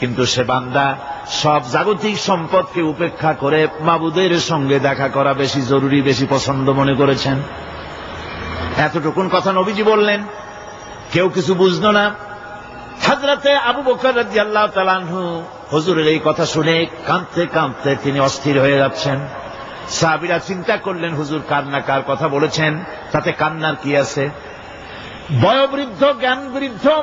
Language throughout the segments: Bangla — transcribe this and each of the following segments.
কিন্তু সে বান্দা সব জাগতিক সম্পদকে উপেক্ষা করে মাবুদের সঙ্গে দেখা করা বেশি জরুরি, বেশি পছন্দ মনে করেছেন। এতটুকুন কথা নবীজি বললেন। কেউ কিছু বুঝলো না। হাজরাতে আবু বকর আল্লাহ তালানহু হজুরের এই কথা শুনে কাঁদতে কাঁদতে তিনি অস্থির হয়ে যাচ্ছেন। সাহাবিরা চিন্তা করলেন, হুজুর কান্না কার কথা বলেছেন, তাতে কান্নার কি আছে? বয়োবৃদ্ধ জ্ঞান বৃদ্ধ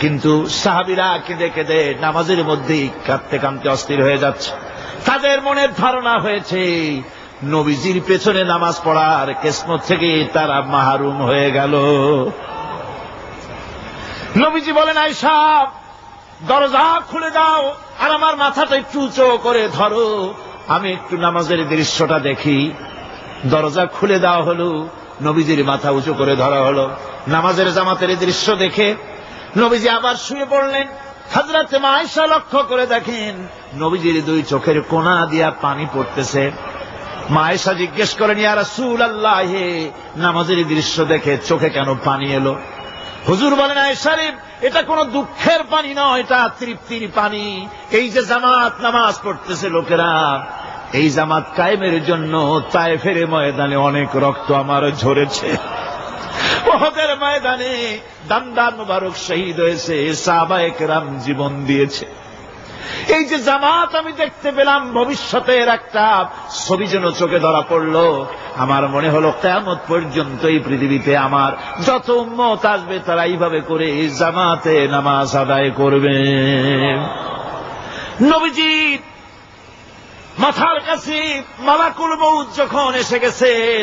কিন্তু সাহাবিরা কেঁদে কেঁদে নামাজের মধ্যেই কাঁদতে কাঁদতে অস্থির হয়ে যাচ্ছে। তাদের মনের ধারণা হয়েছে, নবীজির পেছনে নামাজ পড়ার কেসমত থেকে তারা মাহরুম হয়ে গেল। নবীজি বলেন আয়সা দরজা খুলে দাও আর আমার মাথাটা একটু উঁচু করে ধরো। আমি একটু নামাজের দৃশ্যটা দেখি। দরজা খুলে দেওয়া হলো, নবীজির মাথা উঁচু করে ধরা হলো। নামাজের জামাতের দৃশ্য দেখে নবীজি আবার শুয়ে পড়লেন। হাজরাতে মায়েশা লক্ষ্য করে দেখেন, নবীজির দুই চোখের কোনা দিয়া পানি পড়তেছে। মায়েশা জিজ্ঞেস করেন ইয়ারা সুল আল্লাহ নামাজের দৃশ্য দেখে চোখে কেন পানি এলো? হুজুর বলেন আয়সারিফ এটা কোনো দুঃখের পানি নয়, এটা তৃপ্তির পানি। এই যে জামাত নামাজ পড়তেছে লোকেরা, এই জামাত কায়েমের জন্য তায়েফের ময়দানে অনেক রক্ত আমার ঝরেছে। ওহদের ময়দানে দান্দার মুবারক শহীদ হয়েছে সাহবায়ক রাম জীবন দিয়েছে। এই যে জামাত আমি দেখতে পেলাম, ভবিষ্যতের একটা ছবি যেন চোখে ধরা পড়ল, আমার মনে হলো কেমন পর্যন্ত এই পৃথিবীতে আমার যত উম্মত আসবে তারা এইভাবে করে এই জামাতে নামাজ আদায় করবে। নবীজি, মাথার কাছে মালাকুল মৌত যখন এসে গেছেন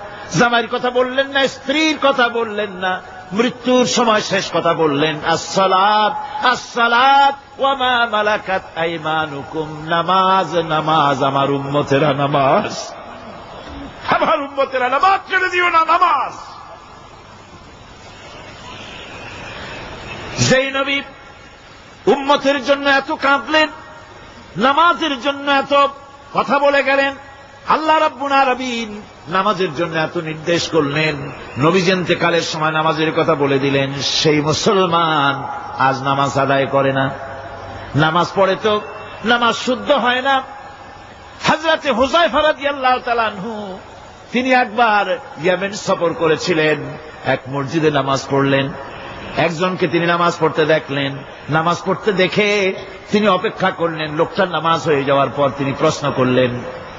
জামাইয়ের কথা বললেন না, স্ত্রীর কথা বললেন না, মৃত্যুর সময় শেষ কথা বললেন, আসসালাত আসসালাত, ওয়ামা মালাকাত আইমানুকুম, নামাজ নামাজ, আমার উম্মতেরা নামাজ। আমার উম্মতেরা নামাজ ছেড়ে দিও না, নামাজ। যেই নবী উম্মতের জন্য এত কাঁদলেন, নামাজের জন্য এত কথা বলে গেলেন আল্লাহ রাব্বুল আলামিন নামাজের জন্য এত নির্দেশ করলেন। নবীজেন্তে কালের সময় নামাজের কথা বলে দিলেন, সেই মুসলমান আজ নামাজ আদায় করে না। নামাজ পড়ে তো নামাজ শুদ্ধ হয় না। হাজরাতে হোসাই ফারাদি আল্লাহ তালানহু তিনি একবার ইয়ামেন সফর করেছিলেন, এক মসজিদে নামাজ পড়লেন। একজনকে তিনি নামাজ পড়তে দেখলেন। নামাজ পড়তে দেখে তিনি অপেক্ষা করলেন, লোকটার নামাজ হয়ে যাওয়ার পর তিনি প্রশ্ন করলেন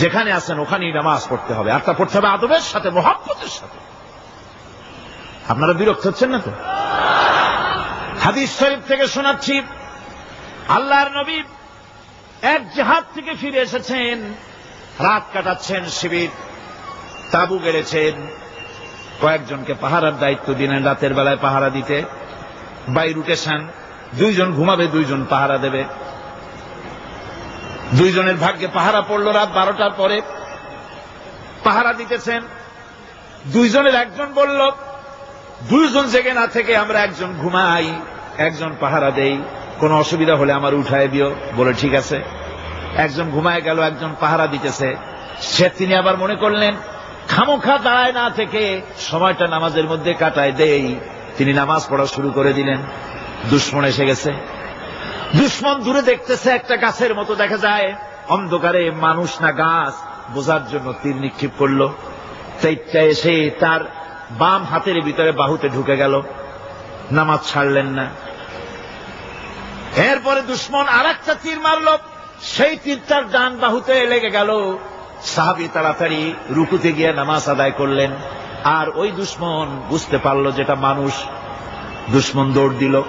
যেখানে আছেন, ওখানেই নামাজ পড়তে হবে। আর তা পড়তে হবে আদবের সাথে, মহাব্বতের সাথে। আপনারা বিরক্ত হচ্ছেন না তো? হাদিস শরীফ থেকে শোনাচ্ছি, আল্লাহর নবী এক জেহাদ থেকে ফিরে এসেছেন, রাত কাটাচ্ছেন শিবির, তাবু গেড়েছেন, কয়েকজনকে পাহারার দায়িত্ব দিলেন রাতের বেলায় পাহারা দিতে। বাই রুটেশন দুইজন ঘুমাবে, দুইজন পাহারা দেবে। দুইজনের ভাগ্যে পাহারা পড়ল রাত বারোটার পরে। পাহারা দিতেছেন। দুইজনের একজন বলল, দুইজন জেগে না থেকে আমরা একজন ঘুমাই, একজন পাহারা দেই। কোনো অসুবিধা হলে আমার উঠায় দিও। বলে, ঠিক আছে। একজন ঘুমায় গেল, একজন পাহারা দিতেছে। সে তিনি আবার মনে করলেন, খামোখা দাঁড়ায় না থেকে সময়টা নামাজের মধ্যে কাটায় দেই। তিনি নামাজ পড়া শুরু করে দিলেন। দুশ্মন এসে গেছে। দুশ্মন দূরে দেখতেছে, একটা গাছের মতো দেখা যায়। অন্ধকারে মানুষ না গাছ, বোঝার জন্য তীর নিক্ষেপ করল। সেইটা এসে তার বাম হাতের ভিতরে বাহুতে ঢুকে গেল। নামাজ ছাড়লেন না। এরপরে দুশ্মন আর একটা তীর মারল। সেই তীরটার ডান বাহুতে লেগে গেল। সাহাবি তাড়াতাড়ি রুকুতে গিয়ে নামাজ আদায় করলেন। আর ওই দুশ্মন বুঝতে পারল যেটা মানুষ দুশ্মন দৌড় দিল।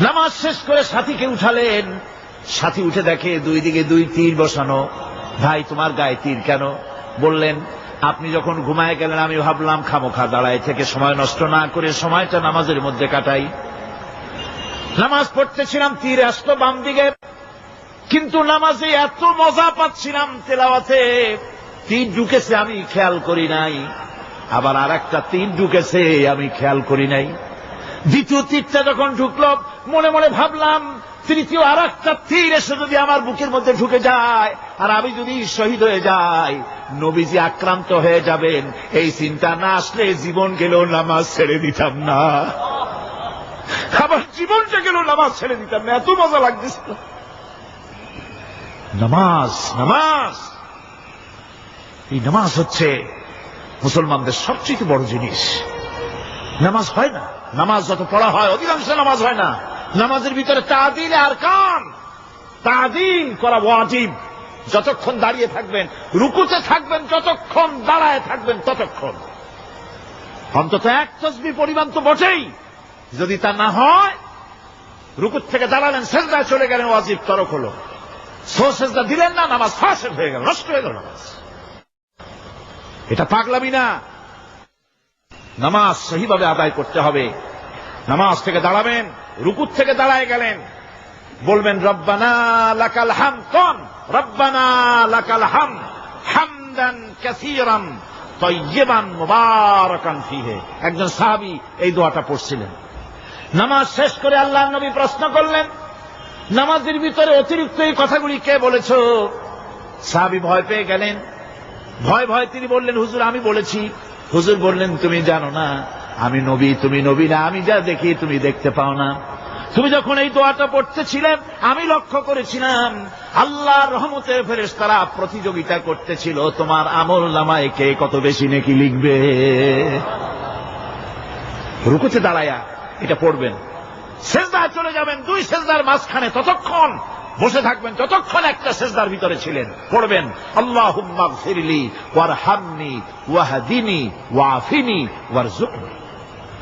নামাজ শেষ করে সাথীকে উঠালেন। সাথী উঠে দেখে দুই দিকে দুই তীর বসানো। ভাই, তোমার গায়ে তীর কেন? বললেন, আপনি যখন ঘুমায় গেলেন, আমি ভাবলাম, খামোখা দাঁড়ায় থেকে সময় নষ্ট না করে সময়টা নামাজের মধ্যে কাটাই। নামাজ পড়তেছিলাম তীর আসতো বাম দিকে। কিন্তু নামাজে এত মজা পাচ্ছিলাম তেলাওয়াতে। তীর ঢুকেছে, আমি খেয়াল করি নাই। আবার আর একটা তীর ঢুকেছে, আমি খেয়াল করি নাই। দ্বিতীয় তীরটা যখন ঢুকলো, মনে মনে ভাবলাম, তৃতীয় আর একটা তীর এসে যদি আমার বুকের মধ্যে ঢুকে যায়, আর আমি যদি শহীদ হয়ে যাই, নবীজি আক্রান্ত হয়ে যাবেন। এই চিন্তা না আসলে জীবন গেলেও নামাজ ছেড়ে দিতাম না। আবার জীবনটা গেলেও নামাজ ছেড়ে দিতাম না। এত মজা লাগতেছিল। নামাজ নামাজ। এই নামাজ হচ্ছে মুসলমানদের সবচেয়ে বড় জিনিস। নামাজ হয় না। নামাজ যত পড়া হয়, অধিকাংশ নামাজ হয় না। নামাজের ভিতরে তাদিল আর কান। তাদিল করা ওয়াজিব। যতক্ষণ দাঁড়িয়ে থাকবেন, রুকুতে থাকবেন, যতক্ষণ দাঁড়ায় থাকবেন, ততক্ষণ। অন্তত এক তসবি পরিমাণ তো বটেই। যদি তা না হয় রুকুত থেকে দাঁড়ালেন, সেজদায় চলে গেলেন, ওয়াজিব তরক হলো। সো সেজদা দিলেন না, নামাজ ফাঁসের হয়ে গেল, নষ্ট হয়ে গেল নামাজ। এটা পাগলামি না। নামাজ সহিভাবে আদায় করতে হবে। নামাজ থেকে দাঁড়াবেন, রুকুর থেকে দাঁড়ায় গেলেন। বলবেন, রব্বানা লাকাল হাম কন? রব্বানা লাকাল হাম হামদান কাসীরান তয়্যিবান মুবারাকান ফিহে। একজন সাহাবী এই দোয়াটা পড়ছিলেন। নামাজ শেষ করে আল্লাহ নবী প্রশ্ন করলেন, নামাজের ভিতরে অতিরিক্ত এই কথাগুলি কে বলেছ? সাহাবী ভয় পেয়ে গেলেন। ভয় ভয় তিনি বললেন, হুজুর, আমি বলেছি হুজুর বললেন, তুমি জানো না, আমি নবী, তুমি নবী না, আমি যা দেখি তুমি দেখতে পাও না। তুমি যখন এই দোয়াটা পড়তেছিলেন, আমি লক্ষ্য করেছিলাম, আল্লাহর রহমতের ফেরেস তারা প্রতিযোগিতা করতেছিল, তোমার আমল নামায় কে কত বেশি নাকি লিখবে? রুকুতে দাঁড়ায়া এটা পড়বেন। সেজদায় চলে যাবেন, দুই সেজদার মাঝখানে ততক্ষণ বসে থাকবেন ততক্ষণ একটা সেজদার ভিতরে ছিলেন। পড়বেন আল্লাহ ফিরলি ওয়ার হামনি ওয়াহাদিনী ওয়াফিনি ওয়ার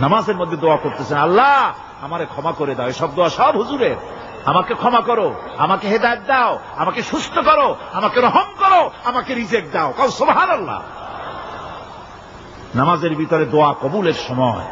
নামাজের মধ্যে দোয়া করতেছেন, আল্লাহ, আমারে ক্ষমা করে দাও। এসব দোয়া সব হুজুরের। আমাকে ক্ষমা করো, আমাকে হেদায়ত দাও, আমাকে সুস্থ করো, আমাকে রহম করো, আমাকে রিজেক্ট দাও। কাউ সোভার আল্লাহ নামাজের ভিতরে দোয়া কবুলের সময়,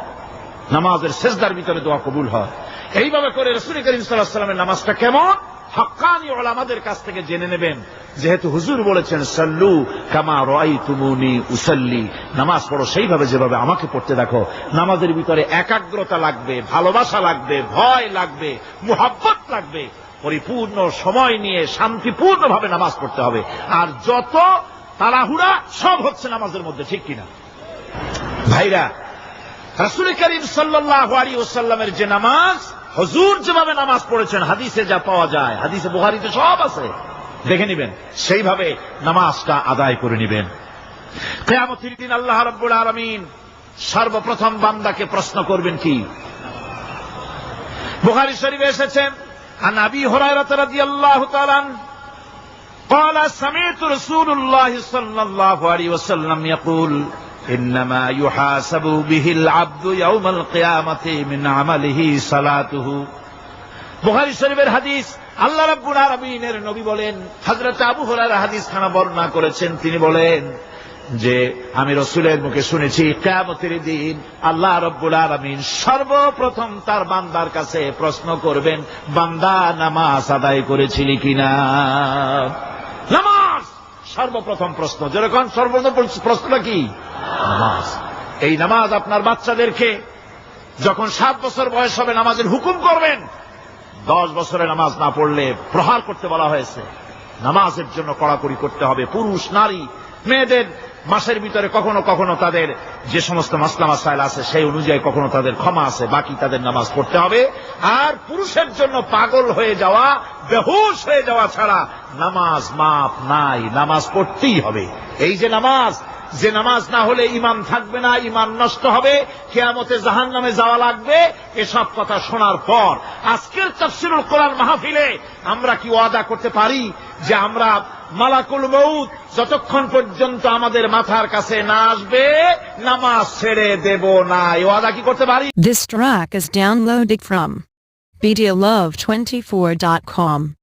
নামাজের শেষদার ভিতরে দোয়া কবুল হয়। এইভাবে করে রসুল করিম সাল্লাহ সাল্লামের নামাজটা কেমন? হকানি আমাদের কাছ থেকে জেনে নেবেন, যেহেতু হুজুর বলেছেন, সাল্লু কামা রয় তুমুনি উসাল্লি। নামাজ পড়ো সেইভাবে যেভাবে আমাকে পড়তে দেখো। নামাজের ভিতরে একাগ্রতা লাগবে, ভালোবাসা লাগবে, ভয় লাগবে, মুহাব্বত লাগবে। পরিপূর্ণ সময় নিয়ে শান্তিপূর্ণভাবে নামাজ পড়তে হবে। আর যত তাড়াহুড়া, সব হচ্ছে নামাজের মধ্যে, ঠিক কিনা? ভাইরা, রাসুল করিম সাল্লাহ আলী ওসাল্লামের যে নামাজ হজুর যেভাবে নামাজ পড়েছেন হাদিসে যা পাওয়া যায় হাদিসে বুহারিতে সব আছে দেখে নিবেন সেইভাবে নামাজটা আদায় করে নিবেন কেয়ামতির দিন আল্লাহ রব্বুল আলমিন সর্বপ্রথম বান্দাকে প্রশ্ন করবেন কি বুহারি শরীফে এসেছেন عن ابي هريره رضي الله تعالى عنه قال سمعت رسول الله صلى الله عليه وسلم يقول আল্লাহ নবী বলেন আবু হাদিস খানা বর্ণনা করেছেন, তিনি বলেন যে, আমি রসুলের মুখে শুনেছি কেমতির দিন আল্লাহ রব্বুল আলমিন সর্বপ্রথম তার বান্দার কাছে প্রশ্ন করবেন, বান্দা নামাজ আদায় করেছিলি কিনা? সর্বপ্রথম প্রশ্ন। যেরকম সর্বপ্রথম প্রশ্নটা কি? নামাজ। এই নামাজ আপনার বাচ্চাদেরকে যখন সাত বছর বয়স হবে নামাজের হুকুম করবেন, দশ বছরে নামাজ না পড়লে প্রহার করতে বলা হয়েছে। নামাজের জন্য কড়াকড়ি করতে হবে। পুরুষ, নারী, মেয়েদের মাসের ভিতরে কখনো কখনো তাদের যে সমস্ত মাসলা মাসাইল আছে, সেই অনুযায়ী কখনো তাদের ক্ষমা আছে, বাকি তাদের নামাজ পড়তে হবে। আর পুরুষের জন্য পাগল হয়ে যাওয়া, বেহুশ হয়ে যাওয়া ছাড়া নামাজ মাপ নাই, নামাজ পড়তেই হবে। এই যে নামাজ যে নামাজ না হলে ইমান থাকবে না, ইমান নষ্ট হবে, কেয়ামতে জাহান নামে যাওয়া লাগবে, এসব কথা শোনার পর আজকের তফসিরুল কোরআন মাহফিলে আমরা কি ওয়াদা করতে পারি যে আমরা মালাকুল মৌত যতক্ষণ পর্যন্ত আমাদের মাথার কাছে না আসবে, নামাজ ছেড়ে দেব না এই ওয়াদা কি করতে পারি This track is downloaded from BDLove24.com.